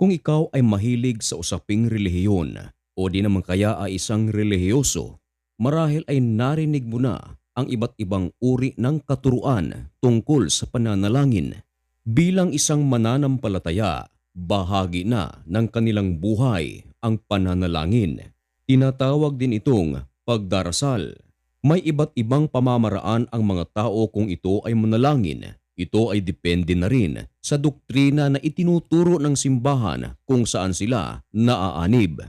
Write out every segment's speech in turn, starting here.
Kung ikaw ay mahilig sa usaping relihiyon o di naman kaya ay isang relihiyoso, marahil ay narinig mo na ang iba't ibang uri ng katuruan tungkol sa pananalangin. Bilang isang mananampalataya, bahagi na ng kanilang buhay ang pananalangin. Tinatawag din itong pagdarasal. May iba't ibang pamamaraan ang mga tao kung ito ay manalangin. Ito ay depende na rin sa doktrina na itinuturo ng simbahan kung saan sila naaanib.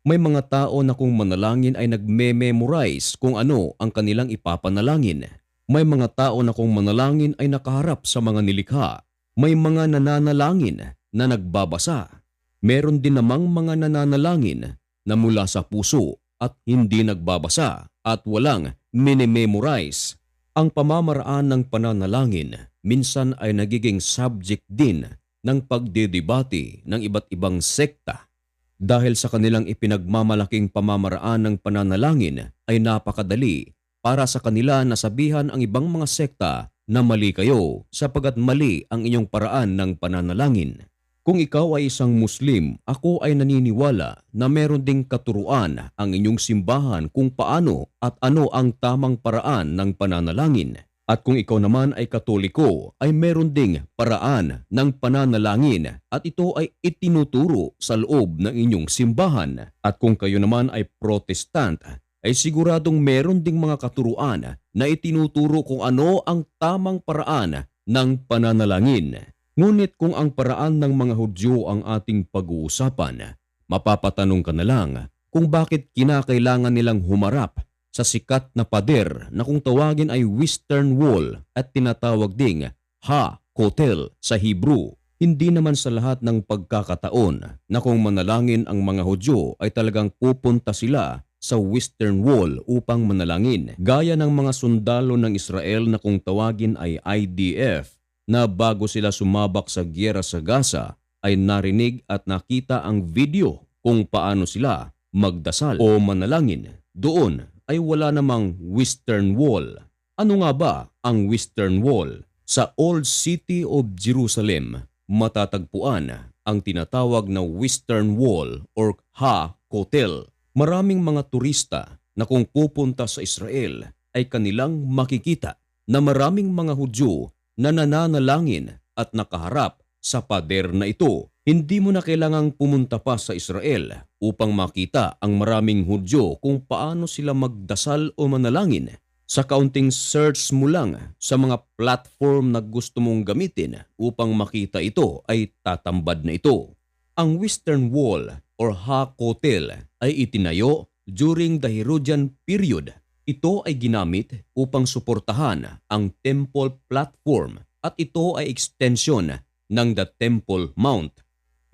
May mga tao na kung manalangin ay nagme-memorize kung ano ang kanilang ipapanalangin. May mga tao na kung manalangin ay nakaharap sa mga nilikha. May mga nananalangin na nagbabasa. Meron din namang mga nananalangin na mula sa puso at hindi nagbabasa at walang minimemorize. Ang pamamaraan ng pananalangin minsan ay nagiging subject din ng pagdedebate ng iba't ibang sekta. Dahil sa kanilang ipinagmamalaking pamamaraan ng pananalangin ay napakadali para sa kanila na sabihan ang ibang mga sekta na mali kayo sapagat mali ang inyong paraan ng pananalangin. Kung ikaw ay isang Muslim, ako ay naniniwala na meron ding katuruan ang inyong simbahan kung paano at ano ang tamang paraan ng pananalangin. At kung ikaw naman ay katoliko, ay meron ding paraan ng pananalangin at ito ay itinuturo sa loob ng inyong simbahan. At kung kayo naman ay protestant, ay siguradong meron ding mga katuruan na itinuturo kung ano ang tamang paraan ng pananalangin. Ngunit kung ang paraan ng mga Hudyo ang ating pag-uusapan, mapapatanong ka na lang kung bakit kinakailangan nilang humarap sa sikat na pader na kung tawagin ay Western Wall at tinatawag ding Ha Kotel sa Hebrew. Hindi naman sa lahat ng pagkakataon na kung manalangin ang mga Hudyo ay talagang pupunta sila sa Western Wall upang manalangin. Gaya ng mga sundalo ng Israel na kung tawagin ay IDF na bago sila sumabak sa gyera sa Gaza ay narinig at nakita ang video kung paano sila magdasal o manalangin. Doon ay wala namang Western Wall. Ano nga ba ang Western Wall? Sa Old City of Jerusalem, matatagpuan ang tinatawag na Western Wall or Ha Kotel. Maraming mga turista na kung pupunta sa Israel ay kanilang makikita na maraming mga Hudyo na nananalangin at nakaharap sa pader na ito. Hindi mo na kailangang pumunta pa sa Israel upang makita ang maraming Hudyo kung paano sila magdasal o manalangin. Sa kaunting search mo lang sa mga platform na gusto mong gamitin upang makita ito ay tatambad na ito. Ang Western Wall or Ha-Kotel ay itinayo during the Herodian period ito ay ginamit upang suportahan ang temple platform at ito ay extension ng the Temple Mount.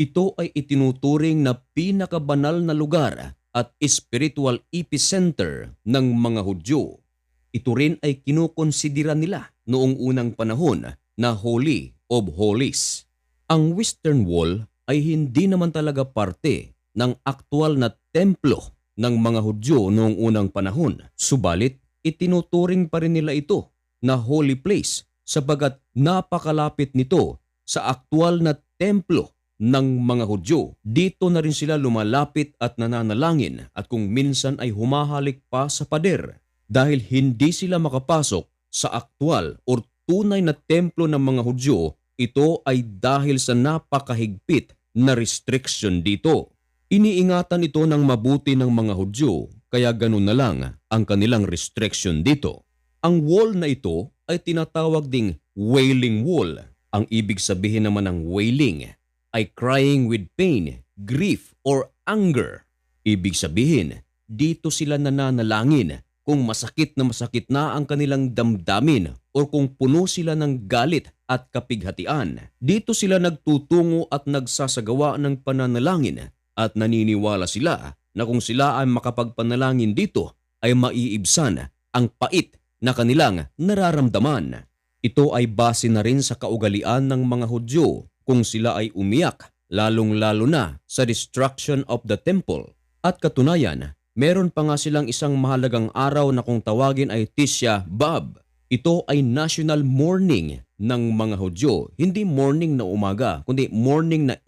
Ito ay itinuturing na pinakabanal na lugar at spiritual epicenter ng mga Hudyo. Ito rin ay kinukonsidera nila noong unang panahon na Holy of Holies. Ang Western Wall ay hindi naman talaga parte ng aktual na templo ng mga Hudyo noong unang panahon. Subalit, itinuturing pa rin nila ito na holy place sabagat napakalapit nito sa aktual na templo ng mga Hudyo. Dito na rin sila lumalapit at nananalangin at kung minsan ay humahalik pa sa pader dahil hindi sila makapasok sa aktual o tunay na templo ng mga Hudyo, ito ay dahil sa napakahigpit na restriction dito. Iniingatan ito ng mabuti ng mga Hudyo kaya ganun na lang ang kanilang restriction dito. Ang wall na ito ay tinatawag ding wailing wall. Ang ibig sabihin naman ng wailing ay crying with pain, grief, or anger. Ibig sabihin, dito sila nananalangin kung masakit na masakit na ang kanilang damdamin o kung puno sila ng galit at kapighatian. Dito sila nagtutungo at nagsasagawa ng pananalangin at naniniwala sila na kung sila ay makapagpanalangin dito ay maiibsan ang pait na kanilang nararamdaman. Ito ay base na rin sa kaugalian ng mga Hudyo kung sila ay umiyak lalong-lalo na sa destruction of the temple. At katunayan, meron pa nga silang isang mahalagang araw na kung tawagin ay Tisha B'Av. Ito ay national mourning ng mga Hudyo. Hindi morning na umaga, kundi morning na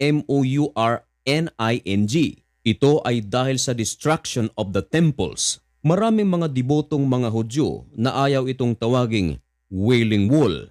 M-O-U-R-N-I-N-G. Ito ay dahil sa destruction of the temples. Maraming mga dibotong mga Hudyo na ayaw itong tawaging Wailing Wall.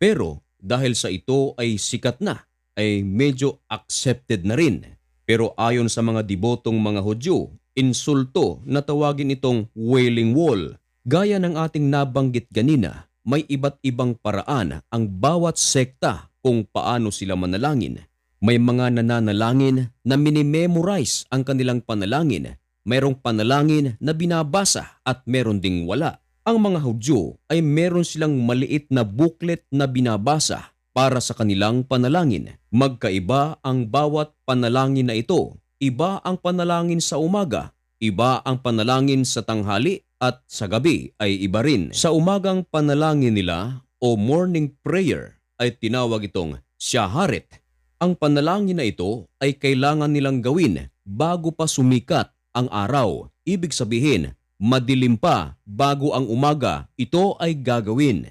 Pero dahil sa ito ay sikat na, ay medyo accepted na rin. Pero ayon sa mga dibotong mga Hudyo, insulto na tawagin itong Wailing Wall. Gaya ng ating nabanggit ganina, may iba't ibang paraan ang bawat sekta kung paano sila manalangin. May mga nananalangin na minimemorize ang kanilang panalangin. Mayroong panalangin na binabasa at meron ding wala. Ang mga Hudyo ay meron silang maliit na booklet na binabasa para sa kanilang panalangin. Magkaiba ang bawat panalangin na ito. Iba ang panalangin sa umaga, iba ang panalangin sa tanghali at sa gabi ay iba rin. Sa umagang panalangin nila o morning prayer ay tinawag itong shaharet. Ang panalangin na ito ay kailangan nilang gawin bago pa sumikat ang araw. Ibig sabihin, madilim pa bago ang umaga ito ay gagawin.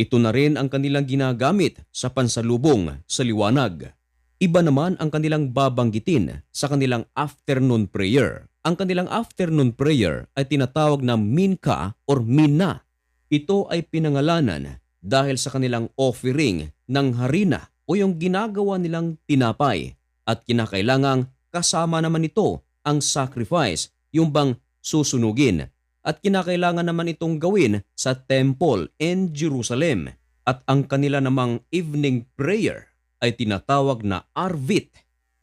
Ito na rin ang kanilang ginagamit sa pansalubong sa liwanag. Iba naman ang kanilang babanggitin sa kanilang afternoon prayer. Ang kanilang afternoon prayer ay tinatawag na minka or mina. Ito ay pinangalanan dahil sa kanilang offering ng harina o yung ginagawa nilang tinapay at kinakailangang kasama naman ito ang sacrifice, yung bang susunugin. At kinakailangan naman itong gawin sa temple in Jerusalem. At ang kanila namang evening prayer ay tinatawag na arvit.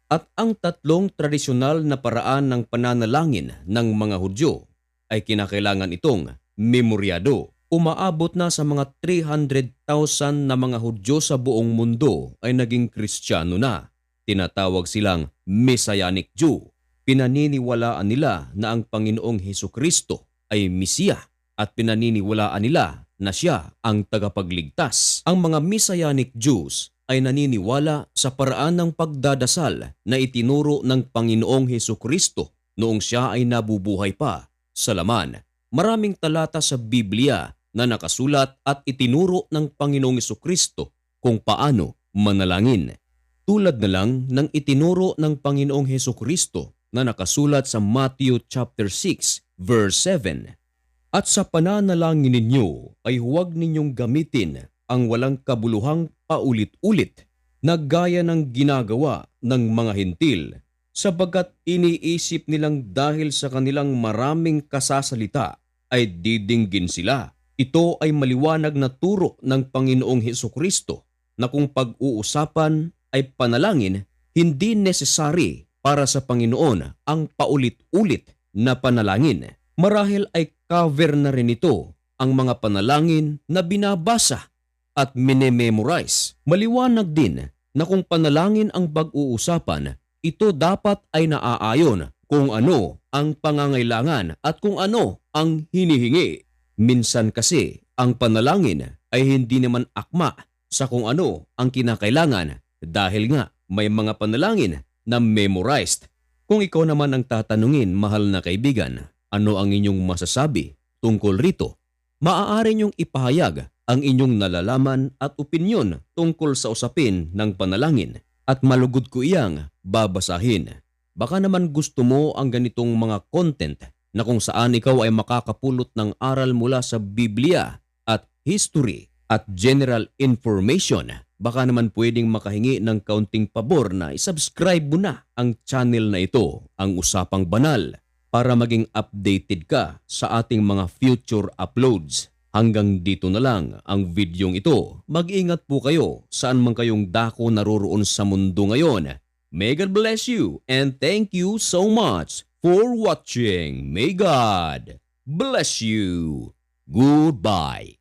At ang tatlong tradisyonal na paraan ng pananalangin ng mga Hudyo ay kinakailangan itong memoryado. Umaabot na sa mga 300,000 na mga Hudyo sa buong mundo ay naging Kristiyano na. Tinatawag silang Messianic Jew. Pinaniniwalaan nila na ang Panginoong Heso Kristo ay Mesiya at pinaniniwalaan nila na siya ang tagapagligtas. Ang mga Messianic Jews ay naniniwala sa paraan ng pagdadasal na itinuro ng Panginoong Heso Kristo noong siya ay nabubuhay pa sa laman. Maraming talata sa Biblia na nakasulat at itinuro ng Panginoong Kristo kung paano manalangin. Tulad na lang ng itinuro ng Panginoong Heso Kristo na nakasulat sa Matthew chapter 6 verse 7. At sa pananalangin ninyo ay huwag ninyong gamitin ang walang kabuluhang paulit-ulit na gaya ng ginagawa ng mga hintil sabagat iniisip nilang dahil sa kanilang maraming kasasalita ay didinggin sila. Ito ay maliwanag na turo ng Panginoong Heso Kristo na kung pag-uusapan ay panalangin, hindi necessary para sa Panginoon ang paulit-ulit na panalangin. Marahil ay cover na rin ito ang mga panalangin na binabasa at minememorize. Maliwanag din na kung panalangin ang pag-uusapan, ito dapat ay naaayon kung ano ang pangangailangan at kung ano ang hinihingi. Minsan kasi ang panalangin ay hindi naman akma sa kung ano ang kinakailangan dahil nga may mga panalangin na memorized. Kung ikaw naman ang tatanungin, mahal na kaibigan, ano ang inyong masasabi tungkol rito? Maaari niyong ipahayag ang inyong nalalaman at opinyon tungkol sa usapin ng panalangin at malugod ko iyang babasahin. Baka naman gusto mo ang ganitong mga content na kung saan ikaw ay makakapulot ng aral mula sa Biblia at history at general information. Baka naman pwedeng makahingi ng kaunting pabor na isubscribe mo na ang channel na ito, ang Usapang Banal, para maging updated ka sa ating mga future uploads. Hanggang dito na lang ang videong ito. Mag-ingat po kayo saan man kayong dako naroroon sa mundo ngayon. May God bless you and thank you so much for watching. May God bless you. Goodbye.